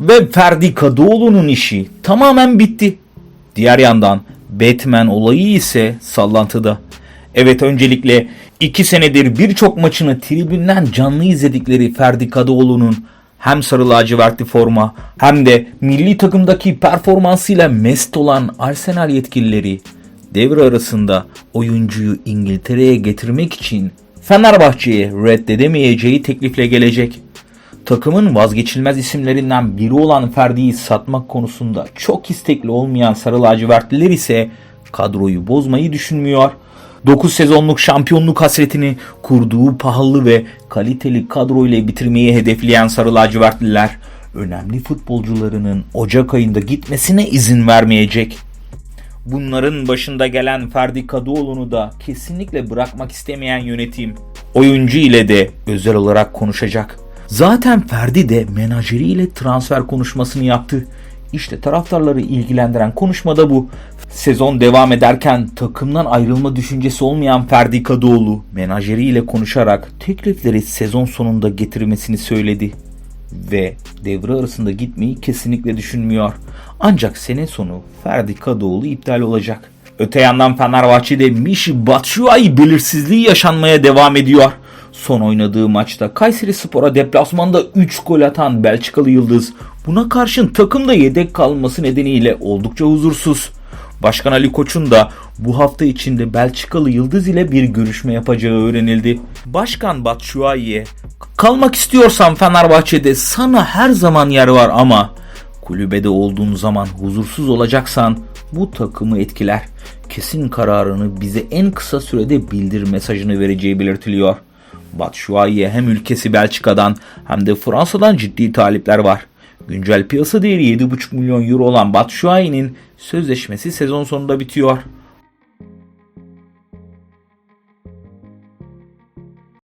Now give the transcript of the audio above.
Ve Ferdi Kadıoğlu'nun işi tamamen bitti. Diğer yandan Batman olayı ise sallantıda. Evet öncelikle 2 senedir birçok maçını tribünden canlı izledikleri Ferdi Kadıoğlu'nun hem sarı lacivertli forma hem de milli takımdaki performansıyla mest olan Arsenal yetkilileri devre arasında oyuncuyu İngiltere'ye getirmek için Fenerbahçe'ye reddedemeyeceği teklifle gelecek. Takımın vazgeçilmez isimlerinden biri olan Ferdi'yi satmak konusunda çok istekli olmayan Sarı Lacivertliler ise kadroyu bozmayı düşünmüyor. 9 sezonluk şampiyonluk hasretini kurduğu pahalı ve kaliteli kadro ile bitirmeyi hedefleyen Sarı Lacivertliler önemli futbolcularının Ocak ayında gitmesine izin vermeyecek. Bunların başında gelen Ferdi Kadıoğlu'nu da kesinlikle bırakmak istemeyen yönetim oyuncu ile de özel olarak konuşacak. Zaten Ferdi de menajeriyle transfer konuşmasını yaptı. İşte taraftarları ilgilendiren konuşmada bu. Sezon devam ederken takımdan ayrılma düşüncesi olmayan Ferdi Kadıoğlu menajeriyle konuşarak teklifleri sezon sonunda getirmesini söyledi ve devre arasında gitmeyi kesinlikle düşünmüyor. Ancak sene sonu Ferdi Kadıoğlu iptal olacak. Öte yandan Fenerbahçe'de Mişi Batshuayi belirsizliği yaşanmaya devam ediyor. Son oynadığı maçta Kayseri Spor'a deplasmanda 3 gol atan Belçikalı Yıldız buna karşın takımda yedek kalması nedeniyle oldukça huzursuz. Başkan Ali Koç'un da bu hafta içinde Belçikalı Yıldız ile bir görüşme yapacağı öğrenildi. Başkan Batshuayi'ye kalmak istiyorsan Fenerbahçe'de sana her zaman yer var ama kulübede olduğun zaman huzursuz olacaksan bu takımı etkiler. Kesin kararını bize en kısa sürede bildir mesajını vereceği belirtiliyor. Batshuayi'ye hem ülkesi Belçika'dan hem de Fransa'dan ciddi talipler var. Güncel piyasa değeri 7,5 milyon euro olan Batshuayi'nin sözleşmesi sezon sonunda bitiyor.